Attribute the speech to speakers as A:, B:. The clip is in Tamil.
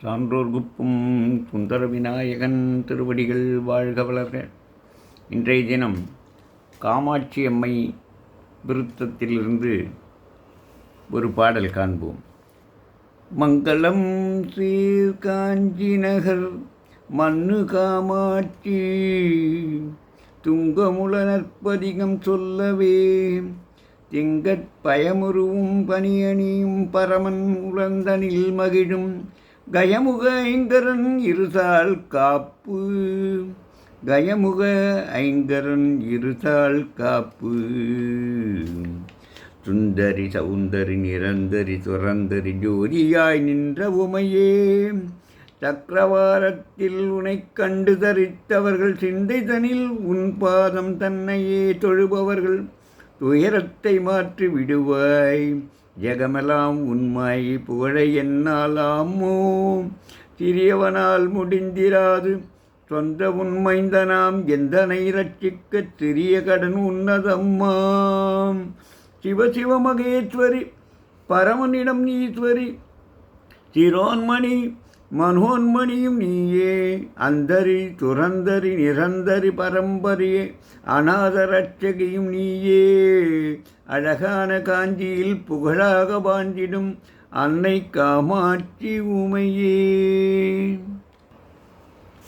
A: சான்றோர் குப்பும் சுந்தர விநாயகன் திருவடிகள் வாழ்க வளர்க. இன்றைய தினம் காமாட்சி அம்மை விருத்தத்திலிருந்து ஒரு பாடல் காண்போம். மங்களம் சீர் காஞ்சி நகர் மண்ணு காமாட்சி துங்கமுல நற்பதிகம் சொல்லவே திங்கட் பயமுருவும் பனியணியும் பரமன் உழந்தனில் மகிழும் கயமுக ஐங்கரன் இருசால் காப்பு. கயமுக ஐங்கரன் இருசால் காப்பு. சுந்தரி சௌந்தரி நிரந்தரி துறந்தரி ஜோதியாய் நின்ற உமையே சக்கரவாரத்தில் உனைக் கண்டு தரித்தவர்கள் சிந்தை தனில் உன் பாதம் தன்னையே தொழுபவர்கள். துயரத்தை மாற்றி விடுவாய். ஜெகமெல்லாம் உண்மாய் புகழை என்னாலாமோ சிறியவனால் முடிந்திராது. சொந்த உண்மைந்தனாம் எந்தனை ரட்சிக்க சிறிய கடன் உன்னதம்மாம் சிவசிவ மகேஸ்வரி பரமனிடம் ஈஸ்வரி சிரோன்மணி மனோன்மணியும் நீயே அந்தரி துறந்தரி நிரந்தரி பரம்பரையே அநாதரட்சகையும் நீயே. அழகான காஞ்சியில் புகழாக வாழ்ந்திடும் அன்னை காமாட்சி உமையே.